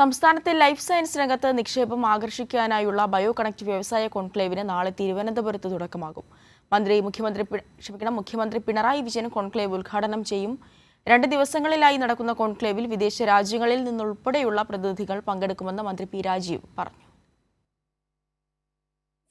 സംസ്ഥാനത്തെ life science രംഗത്ത് നിക്ഷേപം ആകർഷിക്കാനായുള്ള ബയോ കണക്ട് വ്യവസായ കോൺക്ലേവിന് നാളെ തിരുവനന്തപുരത്ത് തുടക്കമാകും. മന്ത്രി മുഖ്യമന്ത്രി ക്ഷമിക്കണം മുഖ്യമന്ത്രി പിണറായി വിജയൻ കോൺക്ലേവ് ഉദ്ഘാടനം ചെയ്യും. രണ്ട് ദിവസങ്ങളിലായി നടക്കുന്ന കോൺക്ലേവിൽ വിദേശ രാജ്യങ്ങളിൽ നിന്നുൾപ്പെടെയുള്ള പ്രതിനിധികൾ പങ്കെടുക്കുമെന്ന് മന്ത്രി പി രാജീവ് പറഞ്ഞു.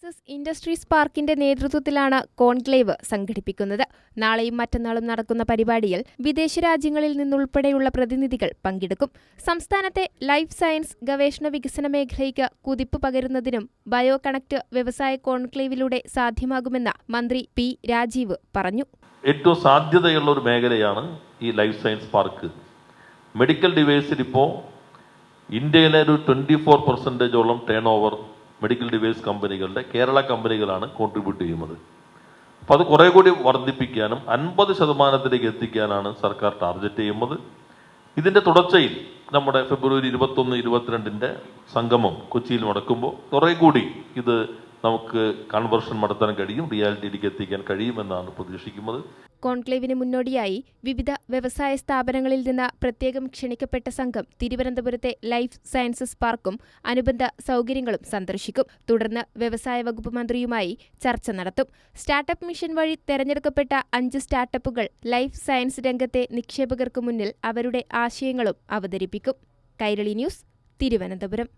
എസ് ഇൻഡസ്ട്രീസ് പാർക്കിന്റെ നേതൃത്വത്തിലാണ് കോൺക്ലേവ് സംഘടിപ്പിക്കുന്നത്. നാളെയും മറ്റന്നാളും നടക്കുന്ന പരിപാടിയിൽ വിദേശ രാജ്യങ്ങളിൽ നിന്നുൾപ്പെടെയുള്ള പ്രതിനിധികൾ പങ്കെടുക്കും. സംസ്ഥാനത്തെ ലൈഫ് സയൻസ് ഗവേഷണ വികസന മേഖലയ്ക്ക് കുതിപ്പ് പകരുന്നതിനും ബയോ കണക്ട് വ്യവസായ കോൺക്ലേവിലൂടെ സാധ്യമാകുമെന്ന് മന്ത്രി പി രാജീവ് പറഞ്ഞു. ഏറ്റവും സാധ്യതയുള്ള ഒരു മേഖലയാണ് ഈ ലൈഫ് സയൻസ് പാർക്ക്. മെഡിക്കൽ ഡിവൈസിൽ ഇപ്പോൾ ഇന്ത്യയിലെ ഒരു ട്വന്റി ഫോർ പെർസെന്റേജോളം ടേൺ ഓവർ മെഡിക്കൽ ഡിവൈസ് കമ്പനികളുടെ കേരള കമ്പനികളാണ് കോൺട്രിബ്യൂട്ട് ചെയ്യുന്നത്. അപ്പോൾ അത് കുറേ കൂടി വർദ്ധിപ്പിക്കാനും അൻപത് ശതമാനത്തിലേക്ക് എത്തിക്കാനാണ് സർക്കാർ ടാർഗറ്റ് ചെയ്യുന്നത്. ഇതിന്റെ തുടർച്ചയിൽ നമ്മുടെ ഫെബ്രുവരി ഇരുപത്തൊന്ന് ഇരുപത്തിരണ്ടിന്റെ സംഗമം കൊച്ചിയിൽ നടക്കുമ്പോൾ കുറേ കൂടി ഇത് നമുക്ക് കൺവേർഷൻ നടത്താൻ കഴിയും റിയാലിറ്റിയിലേക്ക് എത്തിക്കാൻ കഴിയുമെന്നാണ് പ്രതീക്ഷിക്കുന്നത്. കോൺക്ലേവിന് മുന്നോടിയായി വിവിധ വ്യവസായ സ്ഥാപനങ്ങളിൽ നിന്ന് പ്രത്യേകം ക്ഷണിക്കപ്പെട്ട സംഘം തിരുവനന്തപുരത്തെ ലൈഫ് സയൻസസ് പാർക്കും അനുബന്ധ സൗകര്യങ്ങളും സന്ദർശിക്കും. തുടർന്ന് വ്യവസായ വകുപ്പ് മന്ത്രിയുമായി ചർച്ച നടത്തും. സ്റ്റാർട്ടപ്പ് മിഷൻ വഴി തെരഞ്ഞെടുക്കപ്പെട്ട അഞ്ച് സ്റ്റാർട്ടപ്പുകൾ ലൈഫ് സയൻസ് രംഗത്തെ നിക്ഷേപകർക്ക് മുന്നിൽ അവരുടെ ആശയങ്ങളും അവതരിപ്പിക്കും. കൈരളി ന്യൂസ് തിരുവനന്തപുരം.